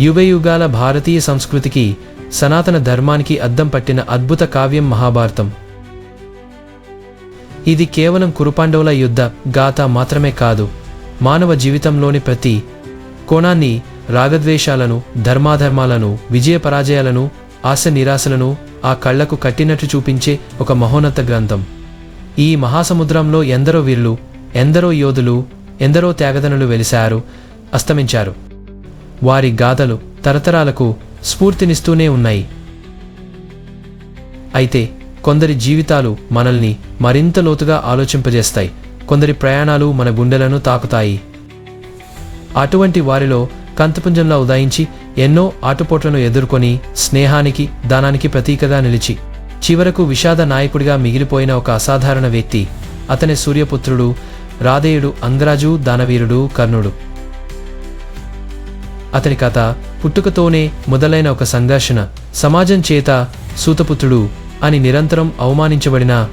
యుగయుగాల భారతీయ సంస్కృతికి సనాతన ధర్మానికి అద్దం పట్టిన అద్భుత కావ్యం మహాభారతం. ఇది కేవలం కురుపాండవుల యుద్ధ గాథ మాత్రమే కాదు. మానవ జీవితంలోని ప్రతి కోణాన్ని రాగద్వేషాలను ధర్మాధర్మాలను విజయ పరాజయాలను ఆశ నిరాశలను ఆ కళ్ళకు కట్టినట్టు చూపించే ఒక మహోన్నత గ్రంథం. ఈ మహాసముద్రంలో ఎందరో వీరులు ఎందరో యోధులు ఎందరో త్యాగదనులు వెలిశారు అస్తమించారు. వారి గాథలు తరతరాలకు స్ఫూర్తినిస్తూనే ఉన్నాయి. అయితే కొందరి జీవితాలు మనల్ని మరింత లోతుగా ఆలోచింపజేస్తాయి. కొందరి ప్రయాణాలు మన గుండెలను తాకుతాయి. అటువంటి వారిలో కంతపుంజంలా ఉదాయించి ఎన్నో ఆటుపోట్లను ఎదుర్కొని స్నేహానికి దానానికి ప్రతీకగా నిలిచి చివరకు విషాద నాయకుడిగా మిగిలిపోయిన ఒక అసాధారణ వ్యక్తి. అతని సూర్యపుత్రుడు రాధేయుడు అంగరాజు దానవీరుడు కర్ణుడు. అతని కథ పుట్టుకతోనే మొదలైన ఒక సంఘర్షణ. సమాజం చేత సూతపుత్రుడు అని నిరంతరం అవమానించబడిన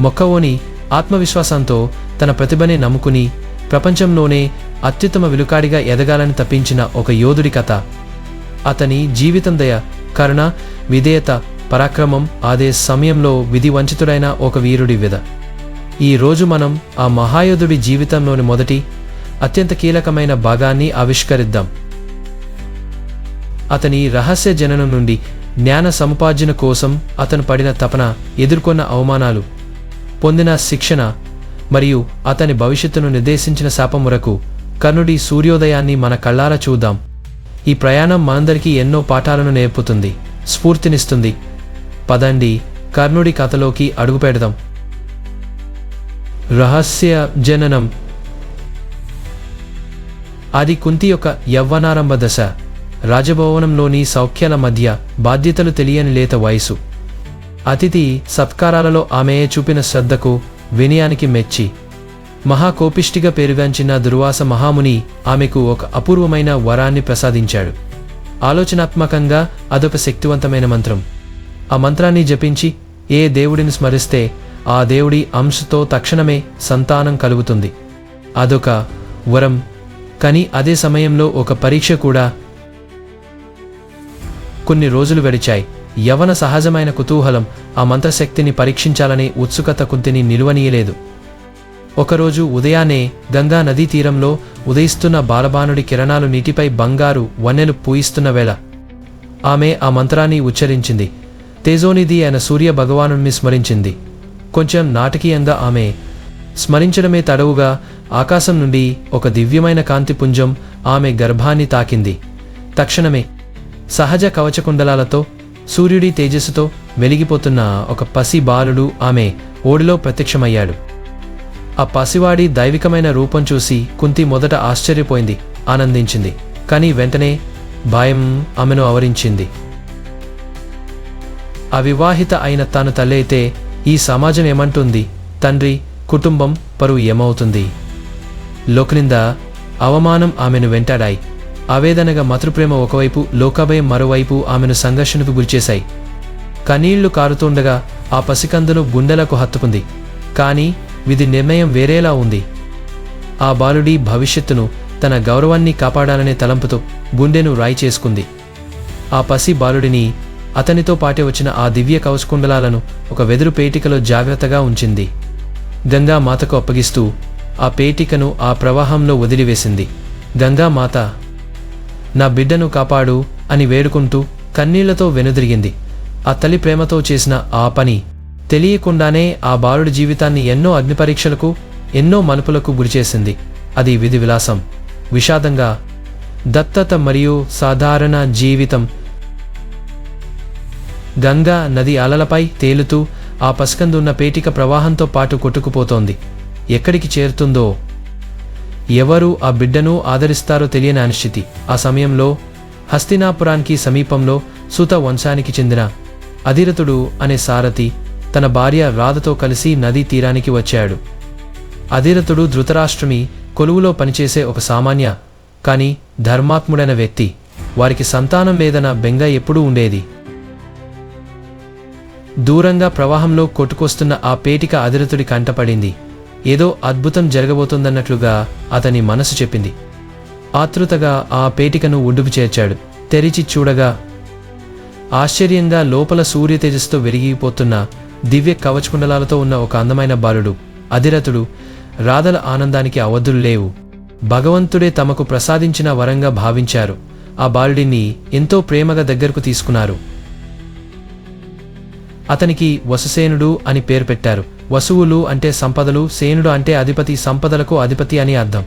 మొక్కవోని ఆత్మవిశ్వాసంతో తన ప్రతిభని నమ్ముకుని ప్రపంచంలోనే అత్యుత్తమ విలుకాడిగా ఎదగాలని తప్పించిన ఒక యోధుడి కథ. అతని జీవితం దయ కరుణ విధేయత పరాక్రమం అదే సమయంలో విధి వంచితుడైన ఒక వీరుడి విధ. ఈ రోజు మనం ఆ మహాయోధుడి జీవితంలోని మొదటి అత్యంత కీలకమైన భాగాన్ని ఆవిష్కరిద్దాం. అతని రహస్య జననం నుండి జ్ఞాన సముపార్జన కోసం అతను పడిన తపన ఎదుర్కొన్న అవమానాలు పొందిన శిక్షణ మరియు అతని భవిష్యత్తును నిర్దేశించిన శాపం వరకు కర్ణుడి సూర్యోదయాన్ని మన కళ్ళారా చూద్దాం. ఈ ప్రయాణం మనందరికీ ఎన్నో పాఠాలను నేర్పుతుంది స్ఫూర్తినిస్తుంది. పదండి కర్ణుడి కథలోకి అడుగుపెడదాం. రహస్య జననం అది కుంతి యొక్క యవ్వనారంభ దశ. రాజభవనంలోని సౌఖ్యాల మధ్య బాధ్యతలు తెలియని లేత వయసు అతిథి సత్కారాలలో ఆమె చూపిన శ్రద్ధకు వినయానికి మెచ్చి. మహాకోపిష్టిగా పేరుగాంచిన దుర్వాస మహాముని ఆమెకు ఒక అపూర్వమైన వరాన్ని ప్రసాదించాడు. ఆలోచనాత్మకంగా అదొక శక్తివంతమైన మంత్రం. ఆ మంత్రాన్ని జపించి ఏ దేవుడిని స్మరిస్తే ఆ దేవుడి అంశతో తక్షణమే సంతానం కలుగుతుంది. అదొక వరం కానీ అదే సమయంలో ఒక పరీక్ష కూడా కొన్ని రోజులు గడిచాయి. యవన సహజమైన కుతూహలం ఆ మంత్రశక్తిని పరీక్షించాలనే ఉత్సుకత కుంతిని నిలువనీయలేదు. ఒకరోజు ఉదయాన్నే గంగా నదీ తీరంలో ఉదయిస్తున్న బాలబానుడి కిరణాలు నీటిపై బంగారు వన్నెలు పూయిస్తున్న వేళ ఆమె ఆ మంత్రాన్ని ఉచ్చరించింది. తేజోనిధి అయిన సూర్య భగవానుణ్ణి స్మరించింది. కొంచెం నాటకీయంగా ఆమె స్మరించడమే తడవుగా ఆకాశం నుండి ఒక దివ్యమైన కాంతి పుంజం ఆమె గర్భాన్ని తాకింది. తక్షణమే సహజ కవచకుండలాలతో సూర్యుడి తేజస్సుతో వెలిగిపోతున్న ఒక పసి బాలుడు ఆమె ఓడిలో ప్రత్యక్షమయ్యాడు. ఆ పసివాడి దైవికమైన రూపం చూసి కుంతి మొదట ఆశ్చర్యపోయింది ఆనందించింది కానీ వెంటనే భయం ఆమెను ఆవరించింది. అవివాహిత అయిన తాను తల్లైతే ఈ సమాజం ఏమంటుంది? తండ్రి కుటుంబం పరువు ఏమవుతుంది? లోకనింద అవమానం ఆమెను వెంటాడాయి. ఆవేదనగా మతృప్రేమ ఒకవైపు లోకాభయం మరోవైపు ఆమెను సంఘర్షణకు గురిచేశాయి. కన్నీళ్ళు కారుతుండగా ఆ పసికందును గుండెలకు హత్తుకుంది. కానీ విధి నిర్ణయం వేరేలా ఉంది. ఆ బాలుడి భవిష్యత్తును తన గౌరవాన్ని కాపాడాలనే తలంపుతో గుండెను రాయి చేసుకుంది. ఆ పసి బాలుడిని అతనితో పాటే వచ్చిన ఆ దివ్య కవచకుండలాలను ఒక వెదురు పేటికలో జాగ్రత్తగా ఉంచింది. గంగా మాతకు అప్పగిస్తూ ఆ పేటికను ఆ ప్రవాహంలో వదిలివేసింది. గంగా మాత నా బిడ్డను కాపాడు అని వేడుకుంటూ కన్నీళ్ళతో వెనుదిరిగింది. ఆ తల్లి ప్రేమతో చేసిన ఆ పని తెలియకుండానే ఆ బాలుడి జీవితాన్ని ఎన్నో అగ్నిపరీక్షలకు ఎన్నో మలుపులకు గురిచేసింది. అది విధి విలాసం. విషాదంగా దత్తత మరియు సాధారణ జీవితం. గంగా నది అలలపై తేలుతూ ఆ పసికందున్న పేటిక ప్రవాహంతో పాటు కొట్టుకుపోతోంది. ఎక్కడికి చేరుతుందో? ఎవరు ఆ బిడ్డను ఆదరిస్తారో తెలియని అనిశ్చితి. ఆ సమయంలో హస్తినాపురానికి సమీపంలో సుత వంశానికి చెందిన అధిరథుడు అనే సారథి తన భార్య రాధతో కలిసి నదీ తీరానికి వచ్చాడు. అధిరథుడు ధృతరాష్ట్రమి కొలువులో పనిచేసే ఒక సామాన్య కాని ధర్మాత్ముడైన వ్యక్తి. వారికి సంతానం లేదన్న బెంగ ఎప్పుడూ ఉండేది. దూరంగా ప్రవాహంలో కొట్టుకొస్తున్న ఆ పేటిక అధిరథుడి కంటపడింది ఏదో అద్భుతం జరగబోతుందన్నట్లుగా అతని మనసు చెప్పింది. ఆతృతగా ఆ పేటికను ఒడ్డుకు చేర్చాడు. తెరిచి చూడగా ఆశ్చర్యంగా లోపల సూర్య తేజస్తో వెలిగిపోతున్న దివ్య కవచకుండలాలతో ఉన్న ఒక అందమైన బాలుడు అధిరథుడు రాధల ఆనందానికి అవధులు లేవు. భగవంతుడే తమకు ప్రసాదించిన వరంగా భావించారు. ఆ బాలుడిని ఎంతో ప్రేమగా దగ్గరకు తీసుకున్నారు. అతనికి వసుసేనుడు అని పేరు పెట్టారు. వసువులు అంటే సంపదలు సేనుడు అంటే అధిపతి సంపదలకు అధిపతి అని అర్థం.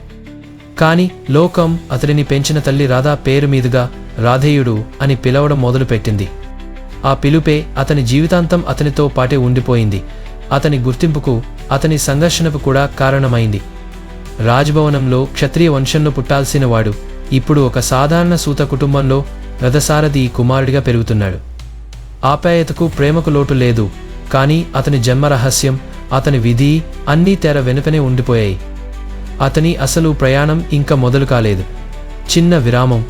కాని లోకం అతడిని పెంచిన తల్లి రాధా పేరు మీదుగా రాధేయుడు అని పిలవడం మొదలుపెట్టింది. ఆ పిలుపే అతని జీవితాంతం అతనితో పాటే ఉండిపోయింది. అతని గుర్తింపుకు అతని సంఘర్షణకు కూడా కారణమైంది. రాజభవనంలో క్షత్రియ వంశంలో పుట్టాల్సిన వాడు ఇప్పుడు ఒక సాధారణ సూత కుటుంబంలో రథసారథి కుమారుడిగా పెరుగుతున్నాడు. ఆప్యాయతకు ప్రేమకు లోటు లేదు. కానీ అతని జన్మ రహస్యం అతని విధి అన్నీ తెర వెనుకనే ఉండిపోయాయి. అతని అసలు ప్రయాణం ఇంకా మొదలు కాలేదు. చిన్న విరామం.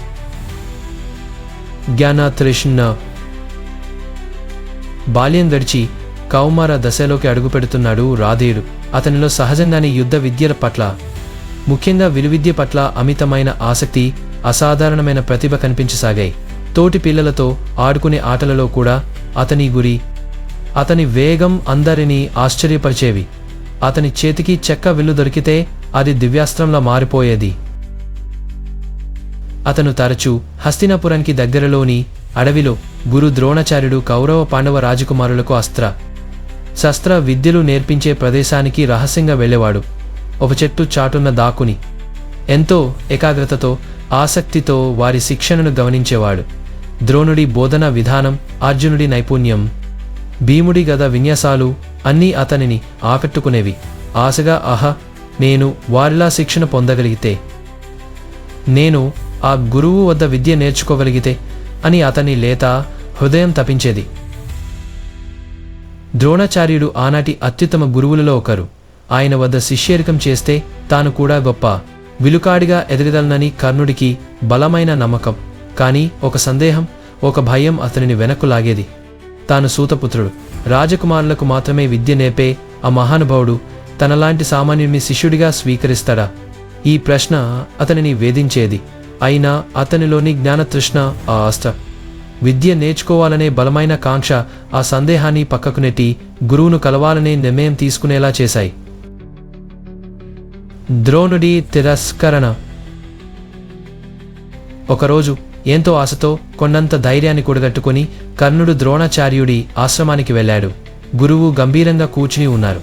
జ్ఞానాతృష్ణ బాల్యం గడిచి కౌమార దశలోకి అడుగుపెడుతున్నాడు రాధేయుడు. అతనిలో సహజంగానే యుద్ధ విద్యల పట్ల ముఖ్యంగా విలువిద్య పట్ల అమితమైన ఆసక్తి అసాధారణమైన ప్రతిభ కనిపించసాగాయి. తోటి పిల్లలతో ఆడుకునే ఆటలలో కూడా అతని గురి అతని వేగం అందరినీ ఆశ్చర్యపరిచేవి. అతని చేతికి చెక్క విల్లు దొరికితే అది దివ్యాస్త్రంలా మారిపోయేది. అతను తరచూ హస్తినాపురానికి దగ్గరలోని అడవిలో గురు ద్రోణాచార్యుడు కౌరవ పాండవ రాజకుమారులకు అస్త్ర శస్త్ర విద్యలు నేర్పించే ప్రదేశానికి రహస్యంగా వెళ్ళేవాడు. ఒక చెట్టు చాటున్న దాకుని ఎంతో ఏకాగ్రతతో ఆసక్తితో వారి శిక్షణను గమనించేవాడు. ద్రోణుడి బోధన విధానం అర్జునుడి నైపుణ్యం. భీముడి గద విన్యాసాలు అన్నీ అతనిని ఆకట్టుకునేవి. ఆశగా ఆహ నేను వారిలా శిక్షణ పొందగలిగితే. నేను ఆ గురువు వద్ద విద్య నేర్చుకోగలిగితే అని అతని లేత హృదయం తపించేది ద్రోణాచార్యుడు ఆనాటి అత్యుత్తమ గురువులలో ఒకరు. ఆయన వద్ద శిష్యరికం చేస్తే తాను కూడా గొప్ప విలుకాడిగా ఎదగదలనని కర్ణుడికి బలమైన నమ్మకం. కానీ ఒక సందేహం ఒక భయం అతనిని వెనక్కు లాగేది. తాను సూతపుత్రుడు. రాజకుమారులకు మాత్రమే విద్య నేపే ఆ మహానుభావుడు తనలాంటి సామాన్యుని శిష్యుడిగా స్వీకరిస్తాడా? ఈ ప్రశ్న అతనిని వేధించేది. అయినా అతనిలోని జ్ఞానతృష్ణ ఆ ఆస్థ విద్య నేర్చుకోవాలనే బలమైన కాంక్ష ఆ సందేహాన్ని పక్కకు నెట్టి గురువును కలవాలనే నిర్ణయం తీసుకునేలా చేశాయి. ద్రోణుడి తిరస్కరణ. ఒకరోజు ఎంతో ఆశతో కొన్నంత ధైర్యాన్ని కూడగట్టుకుని కర్ణుడు ద్రోణాచార్యుడి ఆశ్రమానికి వెళ్ళాడు. గురువు గంభీరంగా కూర్చుని ఉన్నారు.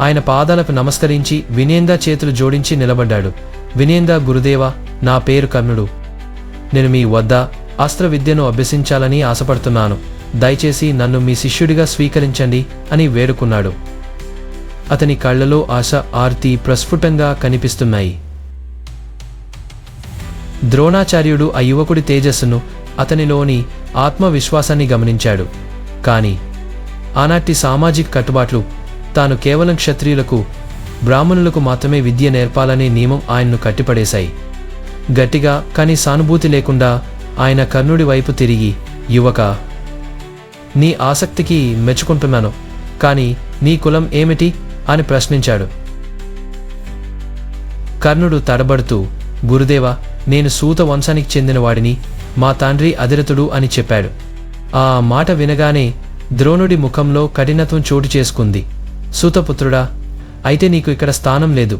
ఆయన పాదాలకు నమస్కరించి వినేందా చేతులు జోడించి నిలబడ్డాడు. వినేందా గురుదేవ నా పేరు కర్ణుడు. నేను మీ వద్ద అస్త్ర విద్యను అభ్యసించాలని ఆశపడుతున్నాను. దయచేసి నన్ను మీ శిష్యుడిగా స్వీకరించండి అని వేడుకున్నాడు. అతని కళ్ళలో ఆశ ఆర్తి ప్రస్ఫుటంగా కనిపిస్తున్నాయి. ద్రోణాచార్యుడు ఆ యువకుడి తేజస్సును అతనిలోని ఆత్మవిశ్వాసాన్ని గమనించాడు. కాని ఆనాటి సామాజిక కట్టుబాట్లు తాను కేవలం క్షత్రియులకు బ్రాహ్మణులకు మాత్రమే విద్య నేర్పాలనే నియమం ఆయన్ను కట్టిపడేశాయి. గట్టిగా కానీ సానుభూతి లేకుండా ఆయన కర్ణుడి వైపు తిరిగి యువక నీ ఆసక్తికి మెచ్చుకుంటున్నాను కాని నీ కులం ఏమిటి? అని ప్రశ్నించాడు. కర్ణుడు తడబడుతూ గురుదేవా నేను సూత వంశానికి చెందినవాడిని మా తండ్రి అధిరతుడు అని చెప్పాడు. ఆ మాట వినగానే ద్రోణుడి ముఖంలో కఠినత్వం చోటు చేసుకుంది. సూతపుత్రుడా అయితే నీకు ఇక్కడ స్థానం లేదు.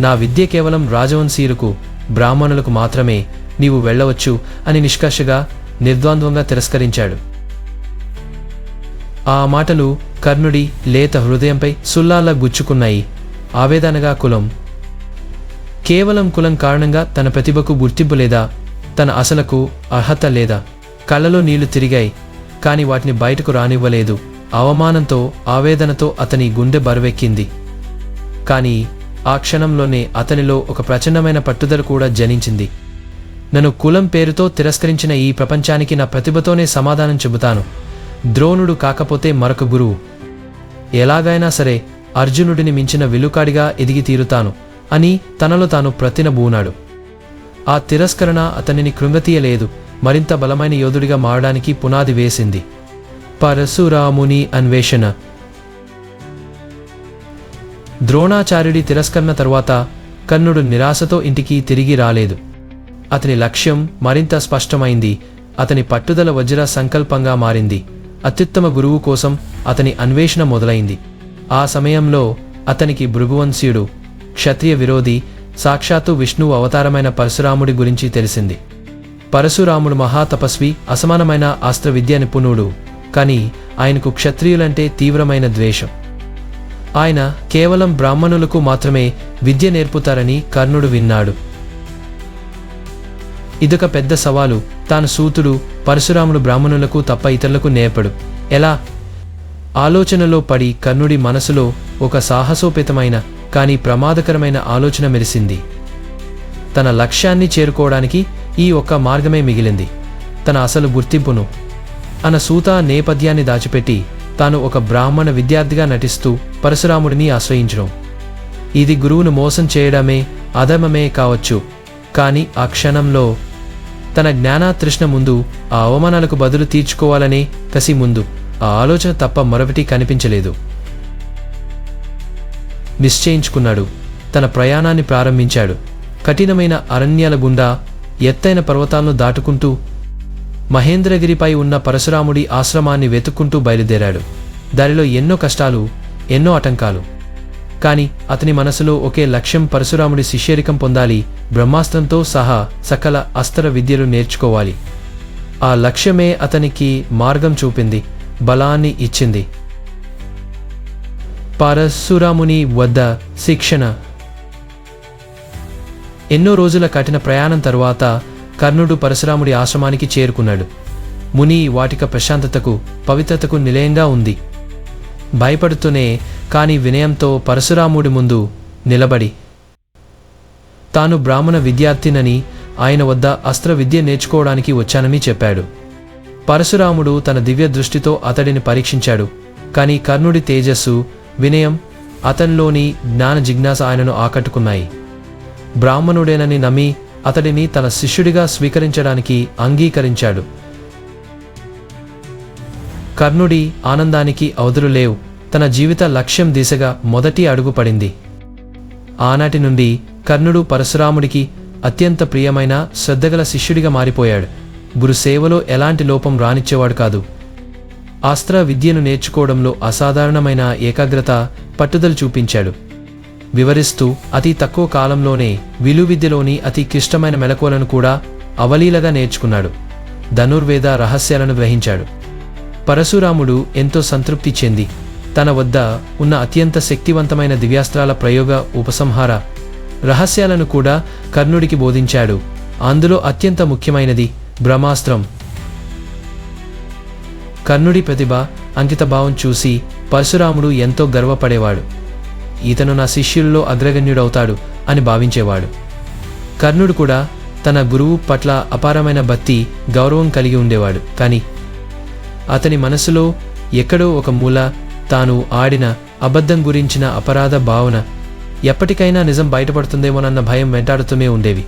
నా విద్య కేవలం రాజవంశీయులకు బ్రాహ్మణులకు మాత్రమే నీవు వెళ్ళవచ్చు అని నిష్కర్షగా నిర్ద్వంద్వంగా తిరస్కరించాడు. ఆ మాటలు కర్ణుడి లేత హృదయంపై సుల్లాలా గుచ్చుకున్నాయి. ఆవేదనగా కులం కేవలం కులం కారణంగా తన ప్రతిభకు గుర్తింపు లేదా తన అసలకు అర్హత లేదా కళ్ళలో నీళ్ళు తిరిగాయి కాని వాటిని బయటకు రానివ్వలేదు. అవమానంతో ఆవేదనతో అతని గుండె బరువెక్కింది. కానీ ఆ క్షణంలోనే అతనిలో ఒక ప్రచండమైన పట్టుదల కూడా జనించింది. నన్ను కులం పేరుతో తిరస్కరించిన ఈ ప్రపంచానికి నా ప్రతిభతోనే సమాధానం చెబుతాను. ద్రోణుడు కాకపోతే మరొక గురువు. ఎలాగైనా సరే అర్జునుడిని మించిన విలుకాడిగా ఎదిగి తీరుతాను. అని తనలో తాను ప్రతినబూనాడు ఆ తిరస్కరణ అతనిని కృంగతీయలేదు. మరింత బలమైన యోధుడిగా మారడానికి పునాది వేసింది. పరశురాముని అన్వేషణ. ద్రోణాచార్యుడి తిరస్కరణ తరువాత కర్ణుడు నిరాశతో ఇంటికి తిరిగి రాలేదు. అతని లక్ష్యం మరింత స్పష్టమైంది. అతని పట్టుదల వజ్ర సంకల్పంగా మారింది. అత్యుత్తమ గురువు కోసం అతని అన్వేషణ మొదలైంది. ఆ సమయంలో అతనికి భృగువంశీయుడు క్షత్రియ విరోధి సాక్షాత్తు విష్ణువు అవతారమైన పరశురాముడి గురించి తెలిసింది. పరశురాముడు మహాతపస్వి అసమానమైన అస్త్ర విద్య నిపుణుడు కానీ ఆయనకు క్షత్రియులంటే తీవ్రమైన ద్వేషం. ఆయన కేవలం బ్రాహ్మణులకు మాత్రమే విద్య నేర్పుతారని కర్ణుడు విన్నాడు. ఇదొక పెద్ద సవాలు తాను సూతుడు పరశురాముడు బ్రాహ్మణులకు తప్ప ఇతరులకు నేర్పడు. ఎలా? ఆలోచనలో పడి కర్ణుడి మనసులో ఒక సాహసోపేతమైన కానీ ప్రమాదకరమైన ఆలోచన మెరిసింది. తన లక్ష్యాన్ని చేరుకోవడానికి ఈ ఒక్క మార్గమే మిగిలింది. తన అసలు గుర్తింపును అన సూత నేపథ్యాన్ని దాచిపెట్టి తాను ఒక బ్రాహ్మణ విద్యార్థిగా నటిస్తూ పరశురాముడిని ఆశ్రయించడం. ఇది గురువును మోసం చేయడమే అధమమే కావచ్చు. కానీ ఆ క్షణంలో తన జ్ఞానాతృష్ణ ముందు ఆ అవమానాలకు బదులు తీర్చుకోవాలనే కసి ముందు ఆ ఆలోచన తప్ప మరొకటి కనిపించలేదు. నిశ్చయించుకున్నాడు. తన ప్రయాణాన్ని ప్రారంభించాడు. కఠినమైన అరణ్యాల గుండా ఎత్తైన పర్వతాలను దాటుకుంటూ మహేంద్రగిరిపై ఉన్న పరశురాముడి ఆశ్రమాన్ని వెతుక్కుంటూ బయలుదేరాడు. దారిలో ఎన్నో కష్టాలు ఎన్నో ఆటంకాలు. కాని అతని మనసులో ఒకే లక్ష్యం పరశురాముడి శిష్యరికం పొందాలి బ్రహ్మాస్త్రంతో సహా సకల అస్త్ర విద్యలు నేర్చుకోవాలి. ఆ లక్ష్యమే అతనికి మార్గం చూపింది బలాన్ని ఇచ్చింది. పరశురాముని వద్ద శిక్షణ. ఎన్నో రోజుల కఠిన ప్రయాణం తరువాత కర్ణుడు పరశురాముడి ఆశ్రమానికి చేరుకున్నాడు. ముని వాటిక ప్రశాంతతకు పవిత్రతకు నిలయంగా ఉంది. భయపడుతూనే కాని వినయంతో పరశురాముడి ముందు నిలబడి తాను బ్రాహ్మణ విద్యార్థినని ఆయన వద్ద అస్త్ర విద్య నేర్చుకోవడానికి వచ్చానని చెప్పాడు. పరశురాముడు తన దివ్య దృష్టితో అతడిని పరీక్షించాడు. కాని కర్ణుడి తేజస్సు వినయం అతనిలోని జ్ఞాన జిజ్ఞాస ఆయనను ఆకట్టుకున్నాయి. బ్రాహ్మణుడేనని నమ్మి అతడిని తన శిష్యుడిగా స్వీకరించడానికి అంగీకరించాడు. కర్ణుడి ఆనందానికి అవధులు లేవు. తన జీవిత లక్ష్యం దిశగా మొదటి అడుగు పడింది. ఆనాటి నుండి కర్ణుడు పరశురాముడికి అత్యంత ప్రియమైన శ్రద్ధగల శిష్యుడిగా మారిపోయాడు. గురు సేవలో ఎలాంటి లోపం రానిచ్చేవాడు కాదు. అస్త్ర విద్యను నేర్చుకోవడంలో అసాధారణమైన ఏకాగ్రత పట్టుదల చూపించాడు. వివరిస్తూ అతి తక్కువ కాలంలోనే విలువిద్యలోని అతి క్లిష్టమైన మెలకువలను కూడా అవలీలగా నేర్చుకున్నాడు. ధనుర్వేద రహస్యాలను గ్రహించాడు. పరశురాముడు ఎంతో సంతృప్తి చెంది. తన వద్ద ఉన్న అత్యంత శక్తివంతమైన దివ్యాస్త్రాల ప్రయోగ ఉపసంహార రహస్యాలను కూడా కర్ణుడికి బోధించాడు. అందులో అత్యంత ముఖ్యమైనది బ్రహ్మాస్త్రం. కర్ణుడి ప్రతిభ అంకితభావం చూసి పరశురాముడు ఎంతో గర్వపడేవాడు. ఇతను నా శిష్యుల్లో అగ్రగణ్యుడవుతాడు అని భావించేవాడు. కర్ణుడు కూడా తన గురువు పట్ల అపారమైన భక్తి గౌరవం కలిగి ఉండేవాడు. కానీ అతని మనసులో ఎక్కడో ఒక మూల తాను ఆడిన అబద్ధం గురించిన అపరాధ భావన ఎప్పటికైనా నిజం బయటపడుతుందేమోనన్న భయం వెంటాడుతూనే ఉండేవి.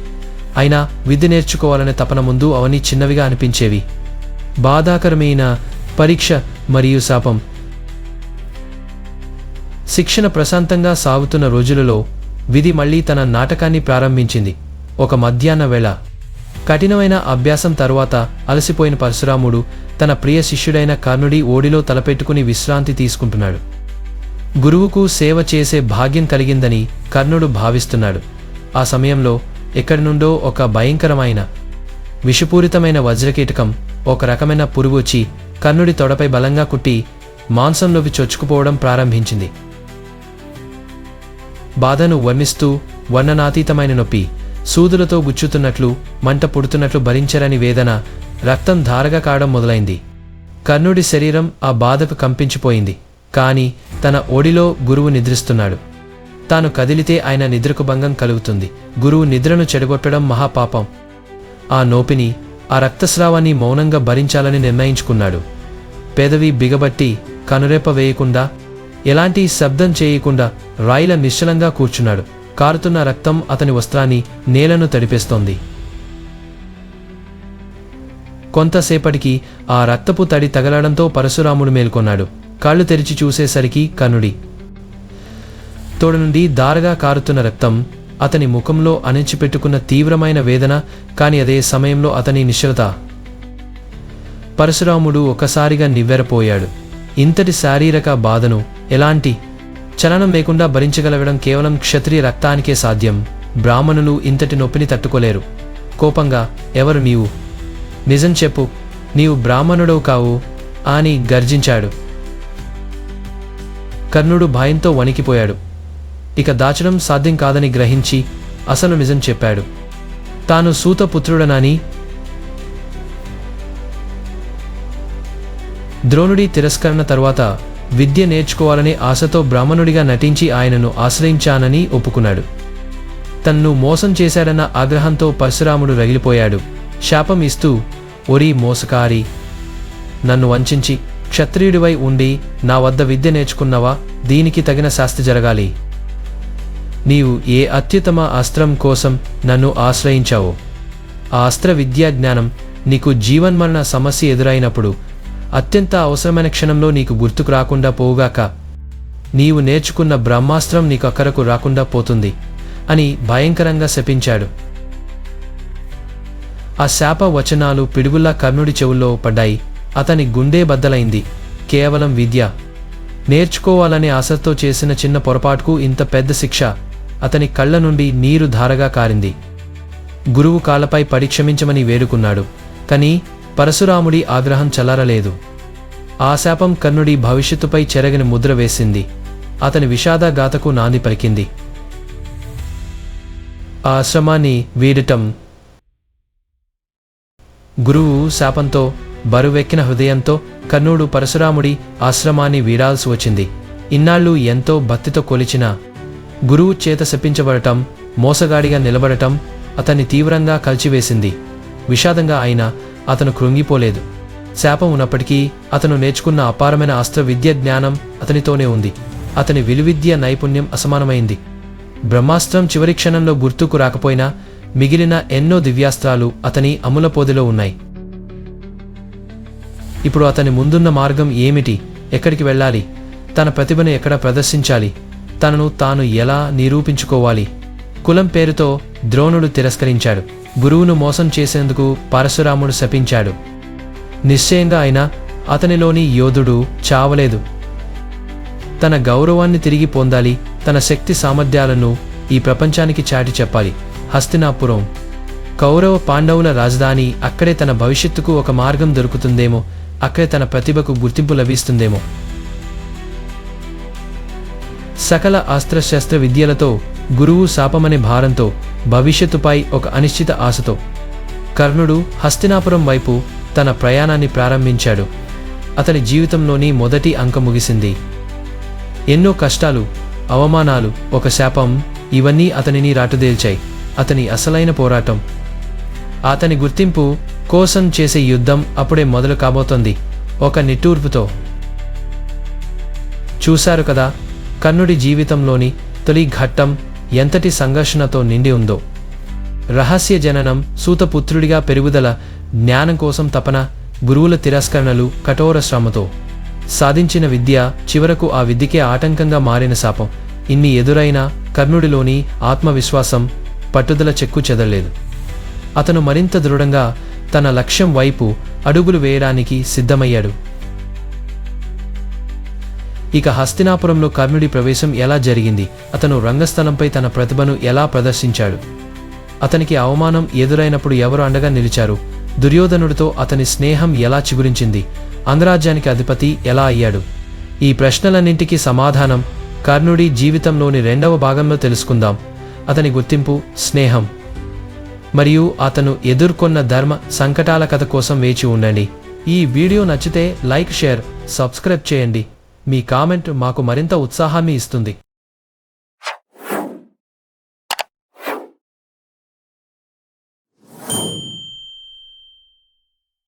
అయినా విద్య నేర్చుకోవాలనే తపన ముందు అవన్నీ చిన్నవిగా అనిపించేవి. బాధాకరమైన పరీక్ష మరియు శాపం. శిక్షణ ప్రశాంతంగా సాగుతున్న రోజులలో విధి మళ్ళీ తన నాటకాన్ని ప్రారంభించింది. ఒక మధ్యాహ్న వేళ. కఠినమైన అభ్యాసం తరువాత అలసిపోయిన పరశురాముడు తన ప్రియ శిష్యుడైన కర్ణుడి ఓడిలో తలపెట్టుకుని విశ్రాంతి తీసుకుంటున్నాడు. గురువుకు సేవ చేసే భాగ్యం కలిగిందని కర్ణుడు భావిస్తున్నాడు. ఆ సమయంలో ఎక్కడి నుండో ఒక భయంకరమైన విషపూరితమైన వజ్రకీటకం ఒక రకమైన పురుగు వచ్చి కర్ణుడి తొడపై బలంగా కుట్టి మాంసంలోకి చొచ్చుకుపోవడం ప్రారంభించింది. బాధను వర్ణిస్తూ వర్ణనాతీతమైన నొప్పి సూదులతో గుచ్చుతున్నట్లు మంట పుడుతున్నట్లు భరించరని వేదన రక్తం ధారగా కావడం మొదలైంది. కర్ణుడి శరీరం ఆ బాధకు కంపించిపోయింది. కాని తన ఒడిలో గురువు నిద్రిస్తున్నాడు. తాను కదిలితే ఆయన నిద్రకు భంగం కలుగుతుంది. గురువు నిద్రను చెడగొట్టడం మహాపాపం. ఆ నోపిని ఆ రక్తస్రావాన్ని మౌనంగా భరించాలని నిర్ణయించుకున్నాడు. పెదవి బిగబట్టి కనురెప్ప వేయకుండా ఎలాంటి శబ్దం చేయకుండా రాయిల నిశ్చలంగా కూర్చున్నాడు. కారుతున్న రక్తం అతని వస్త్రాన్ని నేలను తడిపేస్తోంది. కొంతసేపటికి ఆ రక్తపు తడి తగలడంతో పరశురాముడు మేల్కొన్నాడు. కాళ్ళు తెరిచి చూసేసరికి కనుడి తోడ నుండి దారగా కారుతున్న రక్తం అతని ముఖంలో అణిచిపెట్టుకున్న తీవ్రమైన వేదన కాని అదే సమయంలో అతని నిశ్చలత పరశురాముడు ఒకసారిగా నివ్వెరపోయాడు. ఇంతటి శారీరక బాధను ఎలాంటి చలనం లేకుండా భరించగలగడం కేవలం క్షత్రియ రక్తానికే సాధ్యం. బ్రాహ్మణులు ఇంతటి నొప్పిని తట్టుకోలేరు. కోపంగా ఎవరు నీవు? నిజం చెప్పు. నీవు బ్రాహ్మణుడవు కావు అని గర్జించాడు. కర్ణుడు భయంతో వణికిపోయాడు. ఇక దాచడం సాధ్యం కాదని గ్రహించి అసలు నిజం చెప్పాడు. తాను సూతపుత్రుడనని ద్రోణుడి తిరస్కరణ తరువాత విద్య నేర్చుకోవాలనే ఆశతో బ్రాహ్మణుడిగా నటించి ఆయనను ఆశ్రయించానని ఒప్పుకున్నాడు. తన్ను మోసం చేశాడన్న ఆగ్రహంతో పరశురాముడు రగిలిపోయాడు. శాపం ఇస్తూ ఒరి మోసకారి నన్ను వంచించి క్షత్రియుడివై ఉండి నా వద్ద విద్య నేర్చుకున్నావా? దీనికి తగిన శాస్తి జరగాలి. నీవు ఏ అత్యుత్తమ అస్త్రం కోసం నన్ను ఆశ్రయించావో? ఆ అస్త్ర విద్యా జ్ఞానం నీకు జీవన్మరణ సమస్య ఎదురైనప్పుడు అత్యంత అవసరమైన క్షణంలో నీకు గుర్తుకు రాకుండా పోవుగాక నీవు నేర్చుకున్న బ్రహ్మాస్త్రం నీకు అక్కరకు రాకుండా పోతుంది అని భయంకరంగా శపించాడు. ఆ శాప వచనాలు పిడుగుల్లా కర్ణుడి చెవుల్లో పడ్డాయి. అతని గుండె బద్దలైంది. కేవలం విద్య. నేర్చుకోవాలనే ఆశతో చేసిన చిన్న పొరపాటుకు ఇంత పెద్ద శిక్ష. అతని కళ్ళ నుండి నీరు ధారగా కారింది. గురువు కాళ్ళపై పరిక్షమించమని వేడుకున్నాడు. కానీ పరశురాముడి ఆగ్రహం చల్లారలేదు. ఆ శాపం కర్ణుడి భవిష్యత్తుపై చెరగని ముద్ర వేసింది. అతని విషాదగాథకు నాంది పలికింది. ఆ ఆశ్రమాన్ని వీడటం. గురువు శాపంతో బరువెక్కిన హృదయంతో కర్ణుడు పరశురాముడి ఆశ్రమాన్ని వీడాల్సి వచ్చింది. ఇన్నాళ్ళు ఎంతో భక్తితో కొలిచిన గురువు చేత శపించబడటం మోసగాడిగా నిలబడటం అతన్ని తీవ్రంగా కలిచివేసింది. విషాదంగా అయినా అతను కృంగిపోలేదు. శాపం ఉన్నప్పటికీ అతను నేర్చుకున్న అపారమైన అస్త్ర విద్య జ్ఞానం అతనితోనే ఉంది. అతని విలువిద్య నైపుణ్యం అసమానమైంది. బ్రహ్మాస్త్రం చివరి క్షణంలో గుర్తుకు రాకపోయినా మిగిలిన ఎన్నో దివ్యాస్త్రాలు అతని అములపోదిలో ఉన్నాయి. ఇప్పుడు అతని ముందున్న మార్గం ఏమిటి? ఎక్కడికి వెళ్ళాలి? తన ప్రతిభను ఎక్కడ ప్రదర్శించాలి? తనను తాను ఎలా నిరూపించుకోవాలి? కులం పేరుతో ద్రోణుడు తిరస్కరించాడు. గురువును మోసం చేసేందుకు పరశురాముడు శపించాడు. నిశ్చయంగా అయినా అతనిలోని యోధుడు చావలేదు. తన గౌరవాన్ని తిరిగి పొందాలి తన శక్తి సామర్థ్యాలను ఈ ప్రపంచానికి చాటి చెప్పాలి. హస్తినాపురం. కౌరవ పాండవుల రాజధాని అక్కడే తన భవిష్యత్తుకు ఒక మార్గం దొరుకుతుందేమో అక్కడే తన ప్రతిభకు గుర్తింపు లభిస్తుందేమో. సకల అస్త్రశస్త్ర విద్యలతో గురువు శాపమనే భారంతో భవిష్యత్తుపై ఒక అనిశ్చిత ఆశతో. కర్ణుడు హస్తినాపురం వైపు తన ప్రయాణాన్ని ప్రారంభించాడు. అతని జీవితంలోని మొదటి అంక ముగిసింది. ఎన్నో కష్టాలు అవమానాలు ఒక శాపం ఇవన్నీ అతనిని రాటుదేల్చాయి. అతని అసలైన పోరాటం. అతని గుర్తింపు కోసం చేసే యుద్ధం అప్పుడే మొదలు కాబోతోంది. ఒక నిట్టూర్పుతో. చూశారు కదా కర్ణుడి జీవితంలోని తొలి ఘట్టం ఎంతటి సంఘర్షణతో నిండి ఉందో. రహస్య జననం సూతపుత్రుడిగా పెరుగుదల జ్ఞానం కోసం తపన గురువుల తిరస్కరణలు కఠోర శ్రమతో. సాధించిన విద్య చివరకు ఆ విద్యకే ఆటంకంగా మారిన శాపం. ఇన్ని ఎదురైనా కర్ణుడిలోని ఆత్మవిశ్వాసం పట్టుదల చెక్కు చెదరలేదు. అతను మరింత దృఢంగా తన లక్ష్యం వైపు అడుగులు వేయడానికి సిద్ధమయ్యాడు. ఇక హస్తినాపురంలో కర్ణుడి ప్రవేశం ఎలా జరిగింది? అతను రంగస్థలంపై తన ప్రతిభను ఎలా ప్రదర్శించాడు? అతనికి అవమానం ఎదురైనప్పుడు ఎవరు అండగా నిలిచారు? దుర్యోధనుడితో అతని స్నేహం ఎలా చిగురించింది? అంధరాజ్యానికి అధిపతి ఎలా అయ్యాడు? ఈ ప్రశ్నలన్నింటికీ సమాధానం కర్ణుడి జీవితంలోని రెండవ భాగంలో తెలుసుకుందాం. అతని గుర్తింపు స్నేహం. మరియు అతను ఎదుర్కొన్న ధర్మ సంకటాల కథ కోసం వేచి ఉండండి. ఈ వీడియో నచ్చితే లైక్ షేర్ సబ్స్క్రైబ్ చేయండి. మీ కామెంట్ మాకు మరింత ఉత్సాహాన్ని ఇస్తుంది.